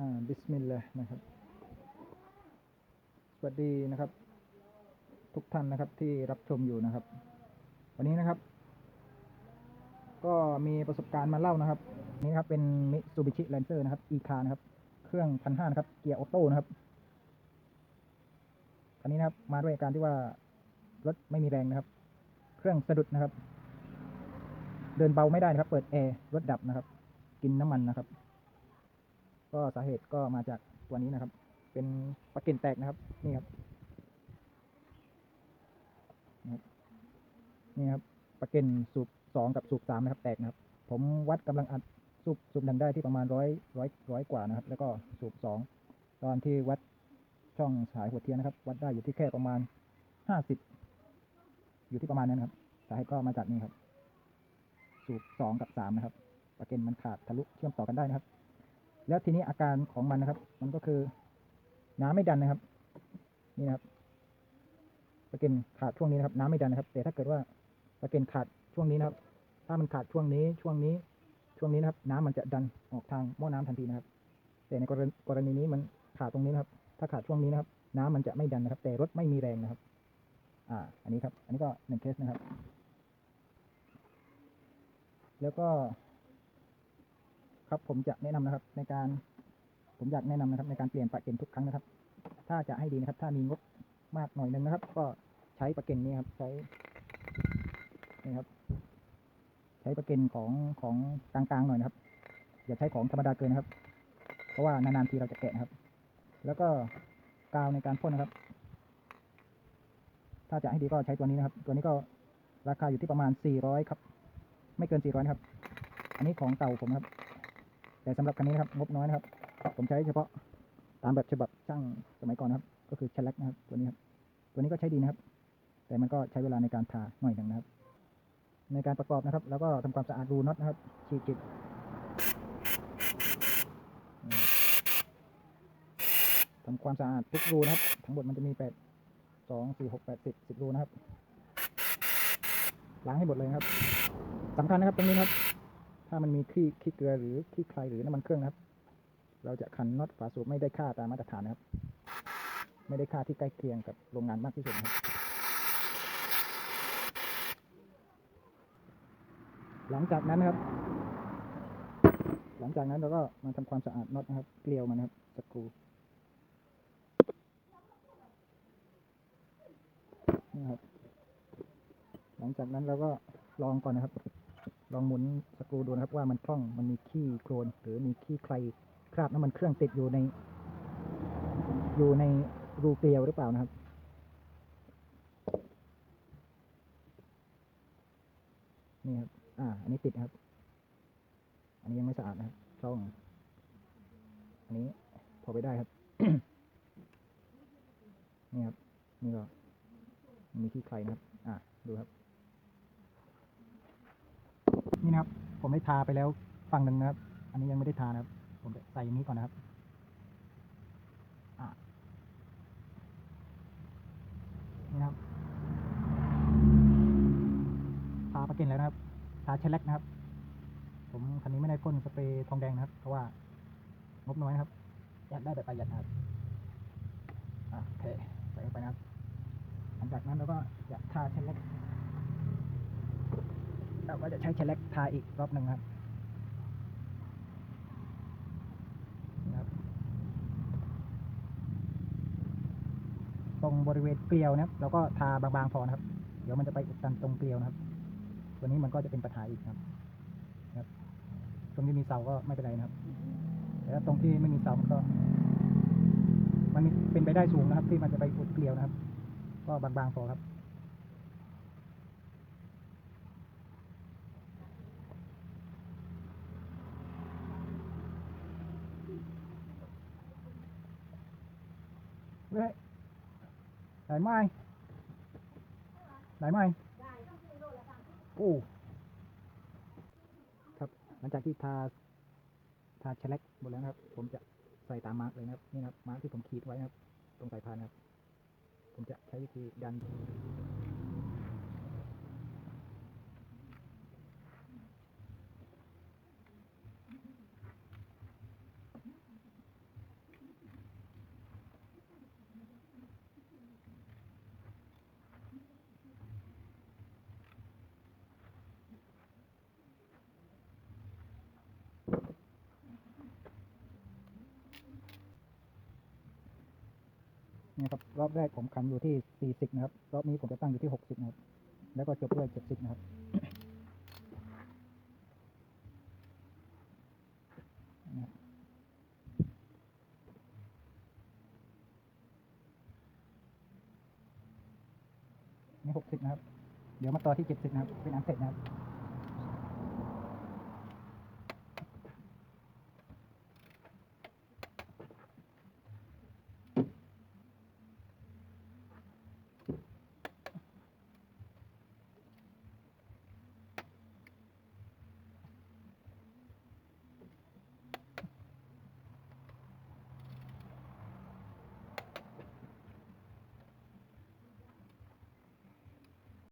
อ่าบิสมิลลาห์นะครับ สวัสดีนะครับ ทุกท่านนะครับที่รับชมอยู่นะครับ วันนี้นะครับ ก็มีประสบการณ์มาเล่านะครับ นี่ครับเป็น Mitsubishi Lancer นะครับ e car นะครับ เครื่องพันห้านะครับ เกียร์ออโต้นะครับคันนี้นะครับ มาด้วยอาการที่ว่ารถไม่มีแรงนะครับ เครื่องสะดุดนะครับ เดินเบาไม่ได้นะครับ เปิดแอร์รถดับนะครับ กินน้ำมันนะครับ ก็สาเหตุก็มาจากตัวนี้นะครับ เป็นปลั๊กเกนแตกนะครับ นี่ครับ นี่ครับปลั๊กเกนสูบสองกับสูบสามนะครับ แตกนะครับ ผมวัดกำลังอัดสูบสูบหนึ่งได้ที่ประมาณร้อยร้อยร้อยกว่านะครับ แล้วก็สูบสองตอนที่วัดช่องสายหัวเทียนนะครับ วัดได้อยู่ที่แค่ประมาณห้าสิบอยู่ที่ประมาณนั้นครับสาเหตุก็มาจากนี่ครับ สูบสองกับสามนะครับปลั๊กเกนมันขาดทะลุเชื่อมต่อกันได้นะครับ แล้วทีนี้อาการของมันนะครับ มันก็คือน้ำไม่ดันนะครับ นี่นะครับปลั๊กเกนขาดช่วงนี้นะครับ น้ำไม่ดันนะครับ แต่ถ้าเกิดว่าปลั๊กเกนขาดช่วงนี้นะครับ ถ้ามันขาดช่วงนี้ช่วงนี้ช่วงนี้นะครับ น้ำมันจะดันออกทางหม้อน้ำทันทีนะครับ แต่ในกรณีนี้มันขาดตรงนี้นะครับ ถ้าขาดช่วงนี้นะครับ น้ำมันจะไม่ดันนะครับ แต่รถไม่มีแรงนะครับ อ่า อันนี้ครับ อันนี้ก็หนึ่งเคสนะครับ แล้วก็ ครับผมจะแนะนำนะครับในการผมอยากแนะนำนะครับในการเปลี่ยนปลั๊กเกนทุกครั้งนะครับ ถ้าจะให้ดีนะครับ ถ้ามีงบมากหน่อยนึงนะครับ ก็ใช้ปลั๊กเกนนี้ครับ ใช้นี่ครับ ใช้ปลั๊กเกนของของกลางๆหน่อยนะครับ อย่าใช้ของธรรมดาเกินนะครับ เพราะว่านานๆทีเราจะแกะนะครับ แล้วก็กาวในการพ่นนะครับ ถ้าจะให้ดีก็ใช้ตัวนี้นะครับ ตัวนี้ก็ราคาอยู่ที่ประมาณ400ครับ ไม่เกิน400นะครับ อันนี้ของเก่าผมครับ แต่สำหรับคันนี้นะครับงบน้อยนะครับ ผมใช้เฉพาะตามแบบฉบับช่างสมัยก่อนนะครับ ก็คือชลเล็กนะครับตัวนี้ครับตัวนี้ก็ใช้ดีนะครับ แต่มันก็ใช้เวลาในการทาหน่อยหนึ่งนะครับ ในการประกอบนะครับ แล้วก็ทำความสะอาดรูน็อตนะครับฉีกจิกทำความสะอาดทุกรูนะครับ ทั้งหมดมันจะมีแปดสองสี่หกแปดสิบสิบรูนะครับล้างให้หมดเลยครับสำคัญนะครับตรงนี้นะครับ ถ้ามันมีขี้ขี้เกลือหรือขี้ใครหรือน้ำมันเครื่องนะครับ เราจะขันน็อตฝาสูบไม่ได้ค่าตามมาตรฐานนะครับ ไม่ได้ค่าที่ใกล้เคียงกับโรงงานมากที่สุดครับ หลังจากนั้นนะครับ หลังจากนั้นเราก็มาทำความสะอาดน็อตนะครับ เกลียวมันนะครับสกรูนี่ครับ หลังจากนั้นเราก็ลองก่อนนะครับ ลองหมุนสกรูดูนะครับว่ามันคล่องมันมีขี้โคลนหรือมีขี้ใครคราบน้ำมันเครื่องติดอยู่ใน อยู่ในรูเกลียวหรือเปล่านะครับนี่ครับ อ่า อันนี้ติดครับ อันนี้ยังไม่สะอาดนะครับช่อง อันนี้พอไปได้ครับ นี่ครับ นี่ก็ มีขี้ใครนะครับ อ่าดูครับ นะครับ ผมได้ทาไปแล้วฝั่งหนึ่งนะครับ อันนี้ยังไม่ได้ทานะครับ ผมจะใส่อย่างนี้ก่อนนะครับนี่นะครับทาปากเกนแล้วนะครับทาเชลเล็กนะครับ ผมคันนี้ไม่ได้พ่นสเปรย์ทองแดงนะครับ เพราะว่างบน้อยนะครับอยากได้แบบประหยัดนะครับอ่าโอเคใส่เข้าไปนะครับ หลังจากนั้นเราก็จะทาเชลเล็ก เราก็จะใช้เชลเล็กทาอีกรอบหนึ่งครับตรงบริเวณเกลียวนะครับเราก็ทาบางๆพอนะครับ เดี๋ยวมันจะไปอุดตันตรงเกลียวนะครับ ตัวนี้มันก็จะเป็นปัญหาอีกครับครับตรงที่มีเสาก็ไม่เป็นไรนะครับ แต่ถ้าตรงที่ไม่มีเสามันก็ มันเป็นไปได้สูงนะครับ ที่มันจะไปอุดเกลียวนะครับ ก็บางๆพอครับ เฮ้ย ได้ไหมได้ไม่โอ้ครับหลังจากที่ทาทาเชลเล็กหมดแล้วครับ ผมจะใส่ตามมาร์กเลยนะครับนี่นะครับมาร์กที่ผมขีดไว้นะครับ ตรงสายพานครับ ผมจะใช้วิธีดันน นี่ครับรอบแรกผมขันอยู่ที่ 40 นะครับ รอบนี้ผมจะตั้งอยู่ที่ 60 นะครับ แล้วก็จบด้วย 70 นะครับนะครับนี่ 60 นะครับ เดี๋ยวมาต่อที่ 70 นะครับ เป็นอันเสร็จนะครับ